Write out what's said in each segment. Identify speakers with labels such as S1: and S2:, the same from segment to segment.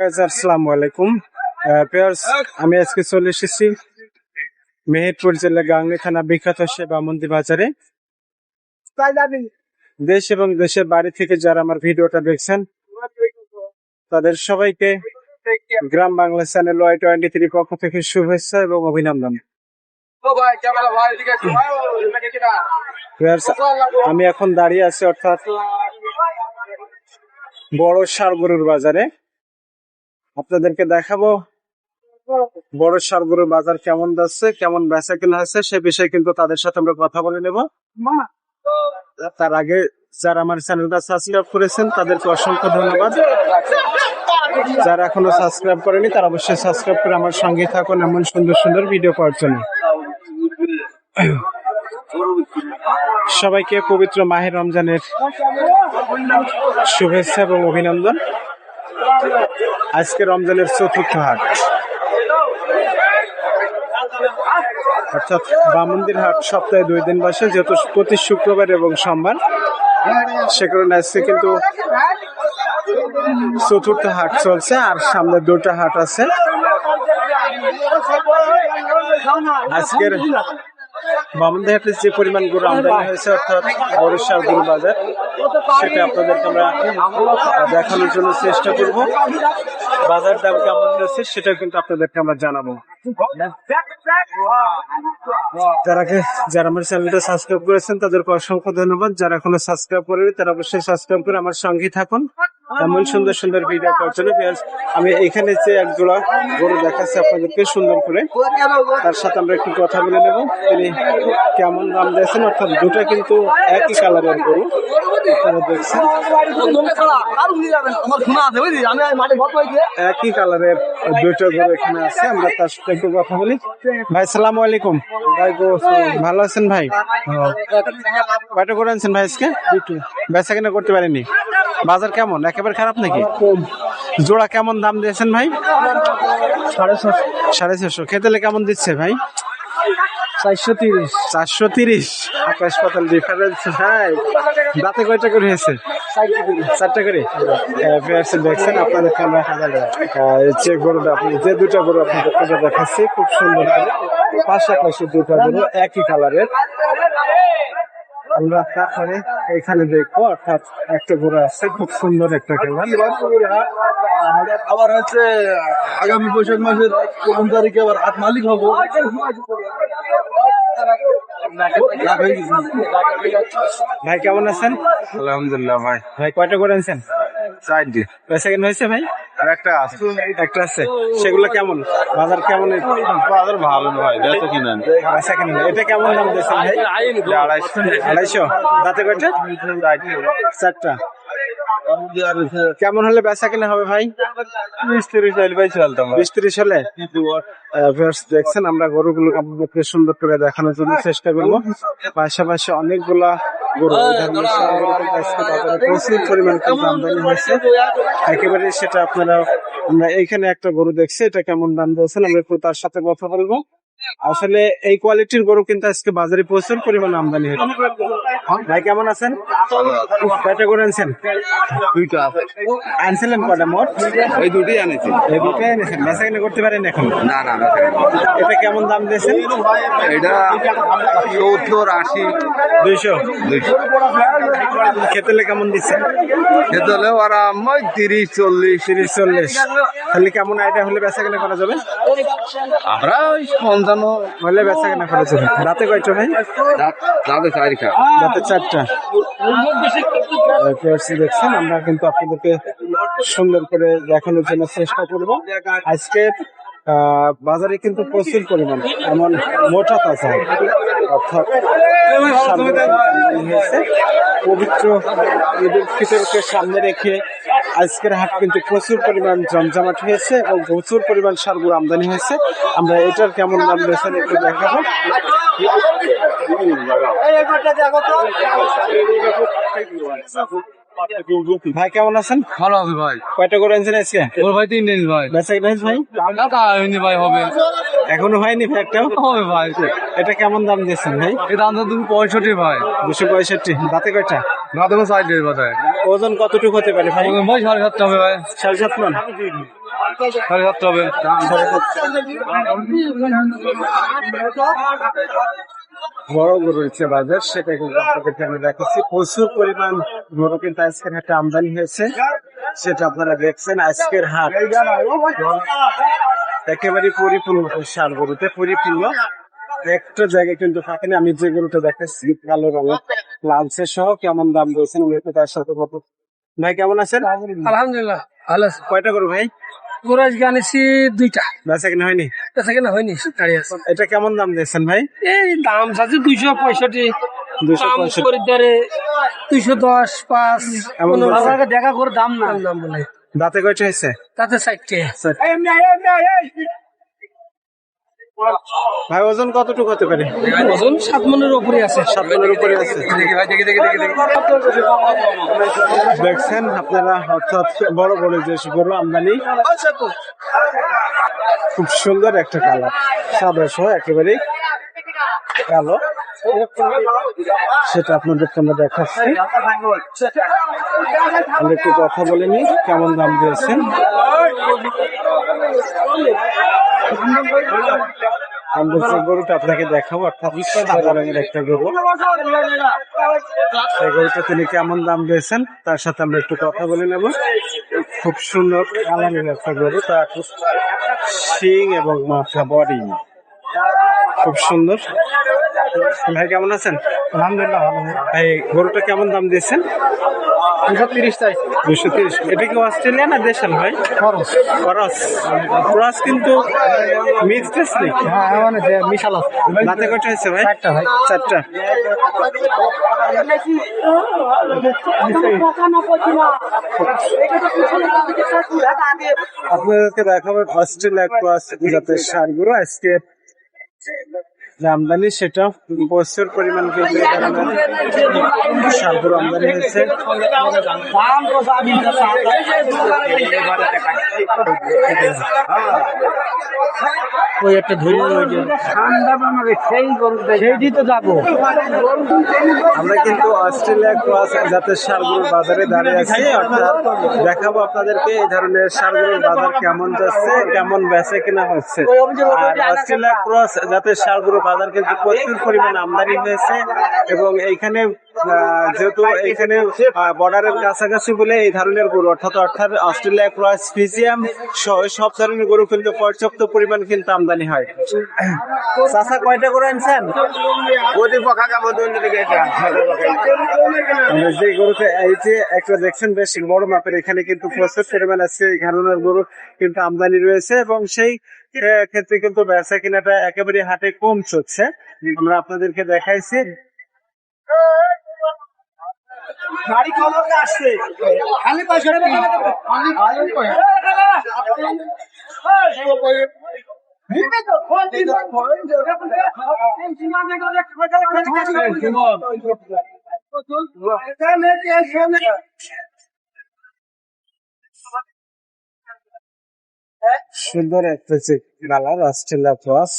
S1: আসসালামু আলাইকুম। পেয়ার্স আমি আজকে চলে এসেছি মেহেরপুর জেলা গাংনী থানা বিখ্যাত সেবা মন্দির বাজারে। দেশ এবং দেশের বাড়ি থেকে যারা আমার ভিডিওটা দেখছেন, তাদের সবাইকে Gram Bangla channel Y twenty three পক্ষ থেকে শুভেচ্ছা এবং অভিনন্দন। আমি এখন দাঁড়িয়ে আছি অর্থাৎ বড় সারগরুর বাজারে। আপনাদেরকে দেখাবো। বড় সারগরুর বাজার কেমন যাচ্ছে কেমন বেচা কেনা হচ্ছে সে বিষয়ে কিন্তু তাদের সাথে আমরা কথা বলে নেব। তার আগে যারা আমার চ্যানেলটা সাবস্ক্রাইব করেছেন তাদেরকে অসংখ্য ধন্যবাদ। যারা এখনও সাবস্ক্রাইব করেনি তারা অবশ্যই সাবস্ক্রাইব করে আমার সঙ্গে থাকুন এমন সুন্দর সুন্দর ভিডিও পাওয়ার জন্য। সবাইকে পবিত্র মাহের রমজানের শুভেচ্ছা এবং অভিনন্দন। আজকে রমজানের চতুর্থ হাট। অর্থাৎ বামন্দির হাট সপ্তাহে দুই দিন বসে, যেহেতু প্রতি শুক্রবার এবং সোমবার। সে কারণে আজকে কিন্তু চতুর্থ হাট চলছে, আর সামনে দুটো হাট আছে। আজকের বামন্দি হাটের যে পরিমাণ গরু আমদানি হয়েছে, অর্থাৎ বরিশাল গরু বাজার। সেটা আপনাদেরকে আমরা দেখানোর জন্য চেষ্টা করব। বাজার দাম কেমন রয়েছে সেটা কিন্তু আপনাদেরকে আমরা জানাব। যারা যারা আমার চ্যানেলটা সাবস্ক্রাইব করেছেন, তাদেরকে অসংখ্য ধন্যবাদ। যারা এখনও সাবস্ক্রাইব করেনি, তারা অবশ্যই সাবস্ক্রাইব করে আমার সঙ্গেই থাকুন। এমন সুন্দর সুন্দর ভিডিও করার জন্য পেঁয়াজ আমি এখানে যে এক জোড়া গরু দেখাচ্ছি আপনাদেরকে সুন্দর করে। তার সাথে আমরা একটু কথা বলে নেব তিনি কেমন দাম দিয়েছেন অর্থাৎ দুটা কিন্তু একই কালারের গরু। আপনারা দেখছেন। একই কালারের দুটো গরু এখানে আছে আমরা তার সাথে একটু কথা বলি। ভাই সালাম আলাইকুম। ভাই গো ভালো আছেন ভাই? কয়টা করে আনছেন ভাই আজকে? বেচা কিনা করতে পারেনি বাজার কেমন? একেবারে খারাপ নাকি? জোড়া কেমন দাম দিয়েছেন ভাই? সাড়ে ছশো খেতেলে কেমন দিচ্ছে ভাই? চারশো তিরিশ। চারশো তিরিশ আকাশ পাতাল ডিফারেন্স ভাই। দাঁতে কয়টা করে হয়েছে? চারটা করে? পেয়ারসে দেখছেন, আপনাদের যে গরুটা আপনি যে দুটো গরু আপনাদের দেখাচ্ছি, খুব সুন্দর। পাশাপাশি দুটো গরু, একই কালারের আমরা তারপরে এখানে দেখব অর্থাৎ একটা ঘোড়া আছে খুব সুন্দর একটা খেলা
S2: আবার হচ্ছে আগামী বৈশাখ মাসের প্রথম তারিখে আবার হাট মালিক হব।
S1: ভাই কেমন আছেন?
S2: আলহামদুলিল্লাহ ভাই।
S1: ভাই কয়টা করে আনছেন?
S2: চারটি
S1: সেকেন্ড হয়েছে ভাই?
S2: আর একটা আছে।
S1: একটা আছে। সেগুলো কেমন? বাজার কেমন?
S2: বাজার ভালো ভাই দেখো কিনেন
S1: সেকেন্ড এটা কেমন দাম দিয়েছেন ভাই?
S2: আড়াইশো।
S1: আড়াইশো। দাঁতে কয়টা? চারটা। কেমন হলে বেচা কিনা হবে ভাই?
S2: বিশ তিরিশ হাইল ভাই। চলতাম
S1: বিশ ত্রিশ হলে? দেখছেন আমরা গরুগুলো সুন্দর করে দেখানোর জন্য চেষ্টা করব। পাশাপাশি অনেকগুলা গরু প্রচুর পরিমাণ কিন্তু আমদানি হয়েছে। একেবারে সেটা আপনারা আমরা এইখানে একটা গরু দেখছি এটা কেমন দাম বলছেন আমরা তার সাথে কথা বলব। আসলে এই কোয়ালিটির গরু কিন্তু আজকে বাজারে প্রচুর পরিমাণ আমদানি হয়েছে। ভাই কেমন আছেন? কয়টা গরু আনছেন?
S2: দুইটা আছে।
S1: আনছিলেন কটা মোট?
S2: ওই দুটোই আনেছি।
S1: এই দুটাই এনেছেন বেচা কিনা করতে পারেন এখন?
S2: না না
S1: এটা কেমন দাম দিয়েছেন?
S2: এটা সত্তর আশি।
S1: দুইশো?
S2: দুইশো।
S1: খেতেলে কেমন দিচ্ছেন?
S2: খেতে হলে ওরা ওই তিরিশ চল্লিশ।
S1: তিরিশ চল্লিশ। তাহলে কেমন আইডিয়া হলে বেচা কেনা করা যাবে?
S2: আমরা ওই পঞ্চান্ন
S1: হলে বেচা কেনা করা যাবে রাতে কয়টা ভাই?
S2: যাদের চারি খা
S1: রাতে চারটা। দেখছেন আমরা কিন্তু আপনাদেরকে সুন্দর করে দেখানোর জন্য চেষ্টা করব। আজকে বাজারে কিন্তু প্রচুর পরিমাণ এমন মোটা তাজা অর্থাৎ। পবিত্র ঈদ উল ফিতরকে সামনে রেখে আজকের হাট কিন্তু প্রচুর পরিমাণ জমজমাট হয়েছে এবং প্রচুর পরিমাণ সারগুলো আমদানি হয়েছে। আমরা এটার কেমন দাম রয়েছেন একটু দেখাবো। ভাই কেমন আছেন?
S2: ভালো হবে ভাই।
S1: কয়টা করে আনছেন আজকে?
S2: ওর ভাই তিন দিন ভাই।
S1: বেচা ভাই
S2: ভাই হবে।
S1: এখনও হয়নি ভাই একটাও?
S2: হবে ভাই।
S1: এটা কেমন দাম দিয়েছেন ভাই?
S2: এই দাম তো তুমি পঁয়ষট্টি ভাই।
S1: দুশো পঁয়ষট্টি। দাঁতে কয়টা?
S2: দেবো সাইড বোধহয়
S1: ওজন কতটুকু হতে পারে ভাই?
S2: ভাই সাড়ে সাতটা হবে ভাই।
S1: সাড়ে সাত মন?
S2: সাড়ে সাতটা হবে।
S1: বড় গরু হচ্ছে বাজার সেটা কিন্তু আপনাদেরকে আমি দেখাচ্ছি। প্রচুর পরিমাণ গরু কিন্তু আজকের হাটে আমদানি হয়েছে। সেটা আপনারা দেখছেন আজকের হাট। একেবারে পরিপূর্ণ সার গরুতে পরিপূর্ণ। একটা জায়গায় কিন্তু থাকেনি আমি যে গরুটা দেখাচ্ছি কালো রঙের। লালচে সহ কেমন দাম দিয়েছেন উনি তার সাথে কত ভাই কেমন আছেন?
S3: আলহামদুলিল্লাহ ভালো আছে।
S1: কয়টা গরু ভাই?
S3: গরু আজকে আনিছি দুইটা।
S1: বেচা কিনা হয়নি?
S3: বেচা কেনা হয়নি গাড়ি আছে।
S1: এটা কেমন দাম দিয়েছেন ভাই?
S3: এই দাম আছে দুইশো পঁয়ষট্টি।
S1: দুশো পঁয়ষট্টি।
S3: দুইশো দশ পাঁচ
S1: এমন
S3: পনেরো।
S1: বলছে?
S3: টাকা দেখা করে দাম না দাম বলে
S1: দাঁতে কয়টা হয়েছে?
S3: তাতে সাইডটে
S1: ভাই ওজন কতটুকু হতে পারে?
S3: ওজন সাত মনের উপরে আছে।
S1: সাত মনের উপরে আছে। দেখছেন আপনারা অর্থাৎ বড় বড় যে গরু আমদানি। খুব সুন্দর একটা কালার। সাদা সহ একেবারে কালো। সেটা আপনাদেরকে আমরা দেখাচ্ছি। আমরা একটু কথা বলে নিই, কেমন দাম দিয়েছেন? আমরা গরুটা আপনাকে দেখাবো একটা গরুটা তিনি কেমন দাম দিয়েছেন? তার সাথে আমরা একটু কথা বলে নেব। খুব সুন্দর এবং মাথা বডি। খুব সুন্দর। ভাই কেমন আছেন?
S3: আলহামদুলিল্লাহ ভালো।
S1: এই গরুটা কেমন দাম দিয়েছেন?
S3: দুশো তিরিশ তাই
S1: দুশো তিরিশ। এটা কি অস্ট্রেলিয়া না দেশাল ভাই?
S3: খরচ।
S1: ক্রস ক্রস কিন্তু মিক্সড নেই
S3: হ্যাঁ মানে মিশাল আছে।
S1: দাঁতে কয়টা হয়েছে ভাই?
S3: চারটা ভাই।
S1: চারটা। আপনাদেরকে দেখাবো অস্ট্রেলিয়া ক্রস জাতের সারগুলো। আজকে আমদানি সেটা প্রচুর পরিমাণ কিন্তু আমদানি হয়েছে।
S3: ওই একটা ধরে সেইটি তো যাব।
S1: আমরা কিন্তু অস্ট্রেলিয়া ক্রস জাতের সারগুলোর বাজারে দাঁড়িয়ে আছি অর্থাৎ দেখাবো আপনাদেরকে এই ধরনের সারগুলোর বাজার কেমন যাচ্ছে কেমন বেচে কিনা হচ্ছে। আর অস্ট্রেলিয়া ক্রস জাতের সারগুলোর বাজার কিন্তু প্রচুর পরিমাণ আমদানি হয়েছে এবং এইখানে যেহেতু এখানে বর্ডারের কাছাকাছি বলে এই ধরনের গরু অর্থাৎ অর্থাৎ অস্ট্রেলিয়া ক্রস ফিজিয়াম সহ সব ধরনের গরু কিন্তু পর্যাপ্ত পরিমাণ কিন্তু আমদানি হয়। চাষা কয়টা করে আনছেন? যে গরুটা এই যে একটা দেখছেন বেশ বড় মাপের এখানে কিন্তু প্রচুর পরিমাণ আছে এই ধরনের গরু কিন্তু আমদানি রয়েছে এবং সেই ক্ষেত্রে কিন্তু ব্যবসা কিনাটা একেবারে হাটে কম চলছে। আমরা আপনাদেরকে দেখাইছি।
S3: গাড়ি খবর আসছে। খালি পয়সা
S1: সুন্দর একটা যে কালার অস্ট্রেলিয়া ক্রস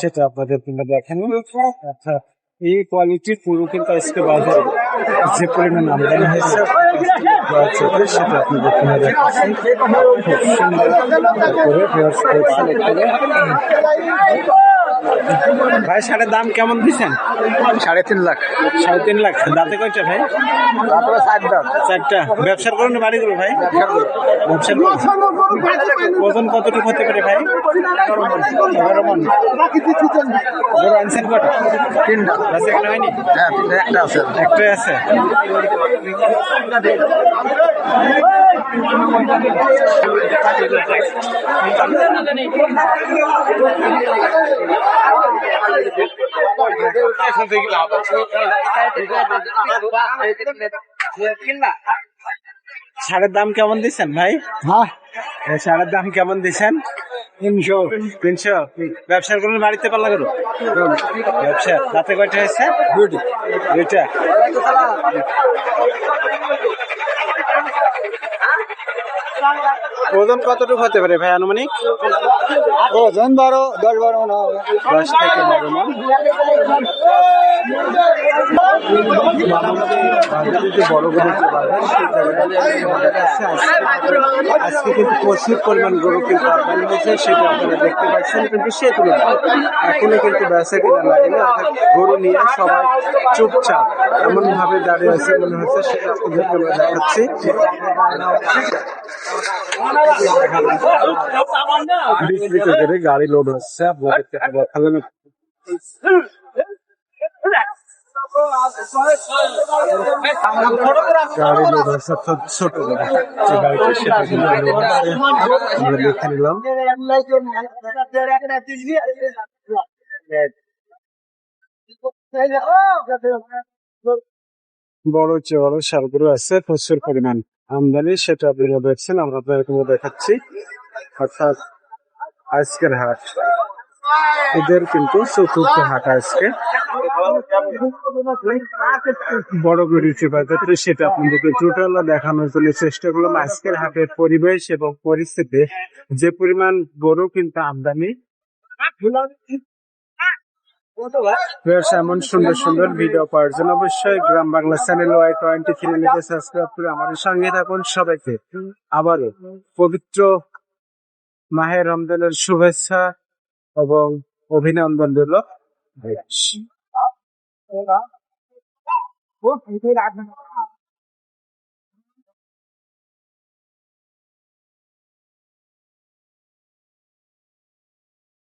S1: সেটা আপনাদের দেখেন। এই কোয়ালিটির পুরো কিন্তু আজকে বাজারে। যে পরিমাণ আমদানি হয়েছে বাচ্চাদের সেটা আপনি এখানে। ভাই সাড়ে দাম কেমন দিচ্ছেন?
S2: সাড়ে তিন লাখ।
S1: সাড়ে তিন লাখ। দাঁতে কয়টা ভাই?
S2: তারপরে দাম
S1: চারটা। ব্যবসার করুন বাড়ি করব ভাই? ব্যবসার করুন ওজন কতটুকু হতে পারে ভাই? এগারো মন গরু আনছেন কটা?
S2: তিনটা।
S1: বেচা কেনা হয়নি?
S2: হ্যাঁ একটা আছে।
S1: একটাই আছে? সারের দাম কেমন দিচ্ছেন ভাই?
S3: হ্যাঁ।
S1: সারের দাম কেমন দিচ্ছেন? তিনশো। তিনশো। ব্যবসার করুন বাড়িতে পাল্লা করুন ব্যবসা। রাতে কয়টা হয়েছে? দুইটা। ওজন কতটুকু হতে পারে ভাই আনুমানিক?
S2: ওজন বারো দশ বারো মনে হবে।
S1: দশ থেকে বারো মন। বড় আছে। আজকে- কিন্তু প্রচুর পরিমাণ গরু কিন্তু আমদানি হয়েছে সেটা আপনারা দেখতে পাচ্ছেন কিন্তু সে তুলনায় এখনও কিন্তু বেচা কিনা লাগেনি অর্থাৎ গরু নিয়ে সবাই চুপচাপ এমন ভাবে দাঁড়িয়ে আছে মনে হচ্ছে সেটা আপনাদেরকে আমরা দেখাচ্ছি। বিস্তৃত করে গাড়ি লোড হচ্ছে আপনাদেরকে দেখালেন গাড়ি লোড হচ্ছে দেখে নিলাম বড় সারগুলো আছে, প্রচুর পরিমাণ। আমদানি, সেটা আপনারা দেখছেন, আমরা আপনাদেরকে দেখাচ্ছি। অর্থাৎ আজকের হাট। এদের কিন্তু চতুর্থ হাট আজকে। বড় গরুটি বাজারে সেটা আপনাদেরকে টোটাল দেখানোর জন্য চেষ্টা করলাম। আজকের হাটের পরিবেশ এবং পরিস্থিতি, যে পরিমাণ গরু কিন্তু আমদানি। এমন সুন্দর সুন্দর ভিডিও পাওয়ার জন্য অবশ্যই Gram Bangla channel Y twenty three subscribe করে আমাদের সঙ্গে থাকুন সবাইকে। আবারও পবিত্র মাহের রমজানের শুভেচ্ছা এবং অভিনন্দন দিল